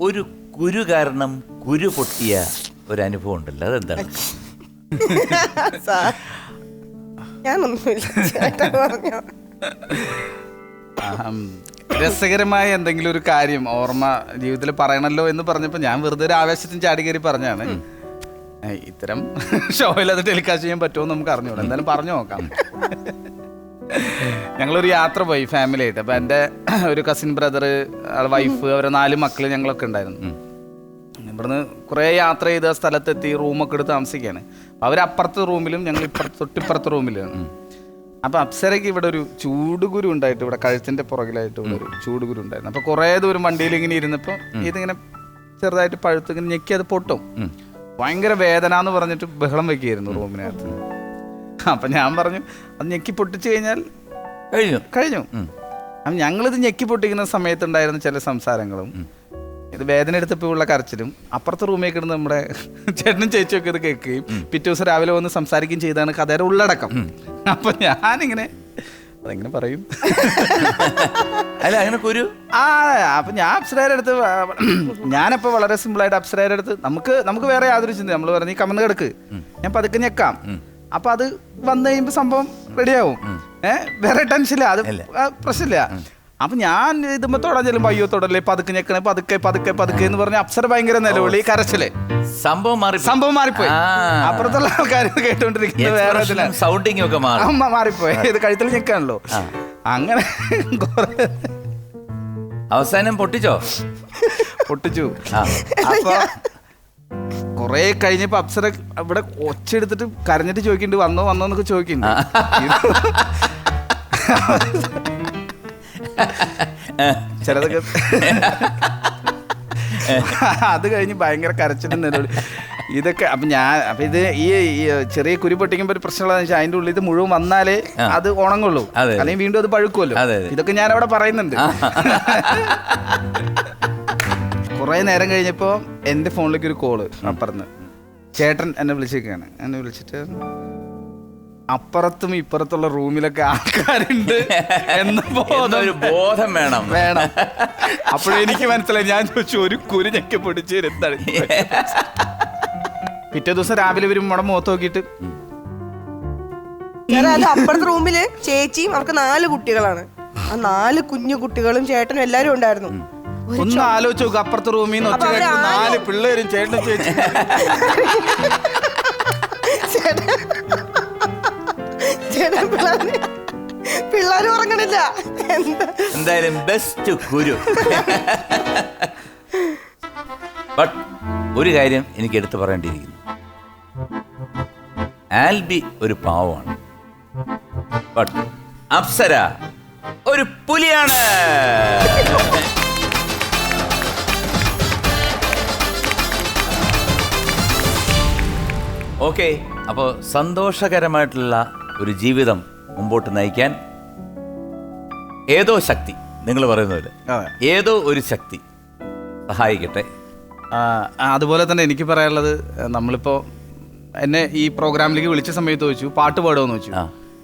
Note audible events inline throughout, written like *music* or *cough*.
ഒരു കുരു കാരണം കുരു പൊട്ടിയ ഒരു അനുഭവം ഉണ്ടല്ലോ. അതെന്താണ്? സാർ ഞാനൊന്നുമില്ല. ചേട്ടാ പറഞ്ഞോ? ആഹം. രസകരമായ എന്തെങ്കിലും ഒരു കാര്യം ഓർമ്മ ജീവിതത്തിൽ പറയണല്ലോ എന്ന് പറഞ്ഞപ്പോൾ ഞാൻ വെറുതെ ഒരു ആവേശത്തിന് ചാടി കയറി പറഞ്ഞാണ് ഇത്തരം *laughs* ഷോയിൽ അത് ടെലികാസ്റ്റ് ചെയ്യാൻ പറ്റുമോ നമുക്ക് അറിഞ്ഞോളാം എന്തായാലും പറഞ്ഞു നോക്കാം. *laughs* ഞങ്ങളൊരു യാത്ര പോയി ഫാമിലി ആയിട്ട്. അപ്പം എന്റെ *clears throat* ഒരു കസിൻ ബ്രദർ വൈഫ് അവരെ നാല് മക്കൾ ഞങ്ങളൊക്കെ ഉണ്ടായിരുന്നു. ഇവിടുന്ന് കുറേ യാത്ര ചെയ്ത് സ്ഥലത്തെത്തി റൂമൊക്കെ എടുത്ത് താമസിക്കുകയാണ് അവർ അപ്പുറത്തെ റൂമിലും ഞങ്ങൾ ഇപ്പുറത്ത് തൊട്ടിപ്പുറത്തെ റൂമിലാണ്. അപ്പം അപ്സരയ്ക്ക് ഇവിടെ ഒരു ചൂടുകുരു ഉണ്ടായിട്ട് ഇവിടെ കഴുത്തിന്റെ പുറകിലായിട്ട് ഇവിടെ ഒരു ചൂടുകുരു ഉണ്ടായിരുന്നു. അപ്പോൾ കുറേ ദൂരം വണ്ടിയിൽ ഇങ്ങനെ ഇരുന്നപ്പോൾ ഇതിങ്ങനെ ചെറുതായിട്ട് പഴുത്ത് ഇങ്ങനെ ഞെക്കി അത് പൊട്ടും. ഭയങ്കര വേദന എന്ന് പറഞ്ഞിട്ട് ബഹളം വെക്കുകയായിരുന്നു റൂമിനകത്ത്. അപ്പൊ ഞാൻ പറഞ്ഞു അത് ഞെക്കി പൊട്ടിച്ചു കഴിഞ്ഞാൽ കഴിഞ്ഞു. കഴിഞ്ഞു. അപ്പം ഞങ്ങളിത് ഞെക്കി പൊട്ടിക്കുന്ന സമയത്തുണ്ടായിരുന്ന ചില സംസാരങ്ങളും ഇത് വേദന എടുത്തപ്പോൾ ഉള്ള കരച്ചിലും അപ്പുറത്തെ റൂമിൽ കിടന്ന് നമ്മുടെ ചേട്ടനും ചേച്ചിയൊക്കെ ഇത് കേൾക്കുകയും പിറ്റേ ദിവസം രാവിലെ വന്ന് സംസാരിക്കുകയും ചെയ്താണ് കഥയുടെ ഉള്ളടക്കം. അപ്പൊ ഞാനിങ്ങനെ അതെങ്ങനെ പറയും? അല്ല അങ്ങനെ കുരു. ആ അപ്പൊ ഞാൻ അപ്സരയുടെ അടുത്ത് ഞാനപ്പോൾ ഞാനപ്പോ വളരെ സിമ്പിൾ ആയിട്ട് അപ്സരയുടെ അടുത്ത് നമുക്ക് നമുക്ക് വേറെ യാതൊരു ചിന്ത നമ്മൾ പറഞ്ഞു ഈ കമന്ന് കിടക്ക്. ഞാൻ പതുക്കെ ഞെക്കാം. അപ്പൊ അത് വന്നു കഴിയുമ്പോ സംഭവം റെഡിയാവും. ഏഹ് വേറെ ടെൻഷനില്ല. അത് പ്രശ്നമില്ല. അപ്പൊ ഞാൻ ഇതുമ്പോ തൊടാൻ ചെല്ലുമ്പോ അയ്യോ തൊടല്ലേ? പതുക്കെ ഞെക്കണേ പതുക്കെ പതുക്കെ പതുക്കെ എന്ന് പറഞ്ഞ അപ്സര ഭയങ്കര നിലവിളി കരച്ചിൽ. സംഭവം മാറി സംഭവം മാറിപ്പോയി. അപ്പുറത്തുള്ള ആൾക്കാർ കേട്ടോണ്ടിരിക്കുന്നത് വേറെ സൗണ്ടിങ് ഒക്കെ മാറിപ്പോയി. ഇത് കഴുത്തിൽ ഞെക്കാണല്ലോ. അങ്ങനെ അവസാനം പൊട്ടിച്ചോ? പൊട്ടിച്ചു. അപ്പൊ കൊറേ കഴിഞ്ഞപ്പോ അപ്സര ഇവിടെ ഒച്ചെടുത്തിട്ട് കരഞ്ഞിട്ട് ചോദിക്കുന്നുണ്ട് വന്നോ വന്നോ എന്നൊക്കെ ചോദിക്കുന്നുണ്ട്. ചിലതൊക്കെ അത് കഴിഞ്ഞ് ഭയങ്കര കരച്ചിലും നിലവിളി ഇതൊക്കെ അപ്പൊ ഞാൻ അപ്പൊ ഇത് ഈ ചെറിയ കുരു പൊട്ടിക്കുമ്പോ ഒരു പ്രശ്നമുള്ളതെന്ന് വെച്ചാൽ അതിന്റെ ഉള്ളിൽ ഇത് മുഴുവൻ വന്നാലേ അത് ഉണങ്ങുള്ളൂ. അല്ലെങ്കിൽ വീണ്ടും അത് പഴുക്കുമല്ലോ. ഇതൊക്കെ ഞാൻ അവിടെ പറയുന്നുണ്ട്. കുറേ നേരം കഴിഞ്ഞപ്പോൾ എന്റെ ഫോണിലേക്ക് ഒരു കോൾ അപ്പുറന്ന് ചേട്ടൻ എന്നെ വിളിച്ചേക്കാണ് എന്നെ വിളിച്ചിട്ട് അപ്പുറത്തും ഇപ്പുറത്തുള്ള റൂമിലൊക്കെ ആൾക്കാരുണ്ട് എന്ന *laughs* ബോധം. ഒരു ബോധം വേണം. വേണം. *laughs* അപ്പോഴെനിക്ക് മനസ്സിലായി. ഞാൻ ചോദിച്ചു ഒരു കുരു ഞെക്കി പൊടിച്ച് എന്താണ് *laughs* പിറ്റേ ദിവസം രാവിലെ വരും മുടം മുഖത്ത് നോക്കിയിട്ട്. അത് അപ്പുറത്തെ റൂമിൽ ചേച്ചിയും അവർക്ക് നാല് കുട്ടികളാണ്. ആ നാല് കുഞ്ഞു കുട്ടികളും ചേട്ടനും എല്ലാരും ഉണ്ടായിരുന്നു. ഒന്ന് ആലോചിച്ച് നോക്ക് അപ്പുറത്തെ റൂമിൽ നിന്ന് ഒറ്റ അപ്പൊ നാല് പിള്ളേരും ചേട്ടനും ചേച്ചി. ചേട്ടൻ ചേട്ടൻ പിള്ളേര് പിള്ളേരും ഉറങ്ങണില്ല. എന്താ? എന്തായാലും ബെസ്റ്റ് കുരു ബട്ട് ഒരു കാര്യം എനിക്ക് എടുത്തു പറയേണ്ടിയിരിക്കുന്നു. ആൽബി ഒരു പാവമാണ്. ബട്ട് അപ്സര ഒരു പുലിയാണ്. ഓക്കെ. അപ്പോൾ സന്തോഷകരമായിട്ടുള്ള ഒരു ജീവിതം മുമ്പോട്ട് നയിക്കാൻ ഏതോ ശക്തി നിങ്ങൾ പറയുന്നത്. ഏതോ ഒരു ശക്തി സഹായിക്കട്ടെ. അതുപോലെ തന്നെ എനിക്ക് പറയാനുള്ളത് നമ്മളിപ്പോൾ എന്നെ ഈ പ്രോഗ്രാമിലേക്ക് വിളിച്ച സമയത്ത് ചോദിച്ചു പാട്ട് പാടുമെന്ന് ചോദിച്ചു.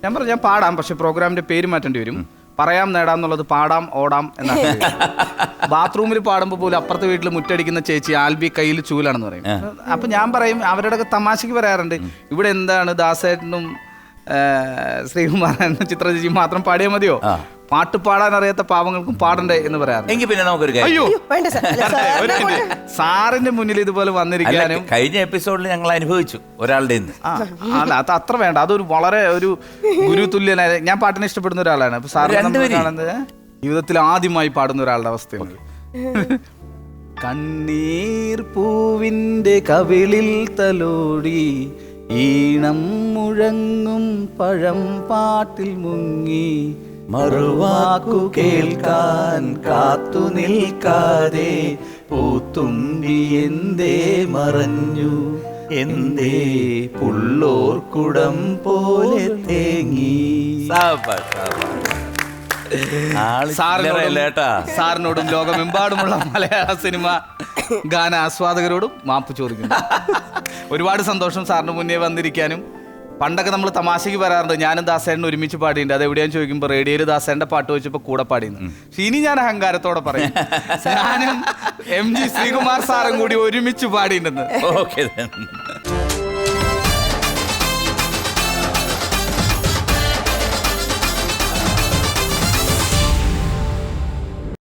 ഞാൻ പറഞ്ഞു ഞാൻ പാടാം പക്ഷെ പ്രോഗ്രാമിന്റെ പേര് മാറ്റേണ്ടി വരും. പറയാം നേടാം എന്നുള്ളത് പാടാം ഓടാം എന്നാണ് ബാത്റൂമിൽ പാടുമ്പോൾ പോലും അപ്പുറത്തെ വീട്ടിൽ മുറ്റടിക്കുന്ന ചേച്ചി ആൽബി കയ്യിൽ ചൂലാണെന്ന് പറയും. അപ്പൊ ഞാൻ പറയും അവരുടെ തമാശയ്ക്ക് തമാശക്ക് പറയാറുണ്ട് ഇവിടെ എന്താണ് ദാസേട്ടനും ശ്രീകുമാരൻ ശ്രീകുമാരനും ചിത്ര ചേച്ചി മാത്രം പാടിയാൽ മതിയോ. പാട്ട് പാടാൻ അറിയാത്ത പാവങ്ങൾക്കും പാടണ്ടേ എന്ന് പറയാറുണ്ട്. എങ്കിൽ പിന്നെ നമുക്കൊരു കാര്യം അയ്യോ വേണ്ട സാർ. അല്ല, സാറിനെ കൊണ്ട് സാറിന്റെ മുന്നിൽ ഇതുപോലെ അല്ല വന്നിരിക്കാനും കഴിഞ്ഞ എപ്പിസോഡിൽ ഞങ്ങൾ അനുഭവിച്ചു ഒരാളുടെ ആ, അല്ല അത് അത്ര വേണ്ട. അതൊരു വളരെ ഒരു ഗുരു തുല്യനായ ഞാൻ പാട്ടിനെ ഇഷ്ടപ്പെടുന്ന ഒരാളാണ്. അപ്പൊ സാറിന് നമ്മൾ രണ്ടുപേരും. കാണുന്നത് ജീവിതത്തിൽ ആദ്യമായി പാടുന്ന ഒരാളുടെ അവസ്ഥയാണ്. കണ്ണീർ പൂവിന്റെ കവിളിൽ തലോടി ഈണം മുഴങ്ങും പഴം പാട്ടിൽ മുങ്ങി മറുവാക്കു കേൾക്കാൻ കാത്തു നിൽക്കാതെ പൂത്തുമ്പി എന്തേ മറഞ്ഞു? എന്തേ പുള്ളോർക്കുടം പോലെ തേങ്ങി. സാറിനോടും ലോകമെമ്പാടുമുള്ള മലയാള സിനിമ ഗാന ആസ്വാദകരോടും മാപ്പ് ചോദിക്കുന്നു. ഒരുപാട് സന്തോഷം സാറിന് മുന്നേ വന്നിരിക്കാനും. പണ്ടൊക്കെ നമ്മൾ തമാശയ്ക്ക് പറയാറുണ്ട് ഞാനും ദാസേട്ടൻ ഒരുമിച്ച് പാടിയിട്ടുണ്ട്. അത് എവിടെയാന്ന് ചോദിക്കുമ്പോൾ റേഡിയോയിൽ ദാസേന്റെ പാട്ട് വെച്ചപ്പോൾ കൂടെ പാടിയിരുന്നു പക്ഷെ ഇനി ഞാൻ അഹങ്കാരത്തോടെ പറയും. *laughs* ഞാനും എം ജി ശ്രീകുമാർ സാറും കൂടി ഒരുമിച്ച് പാടിയിട്ടുണ്ടെന്ന് ഓക്കെ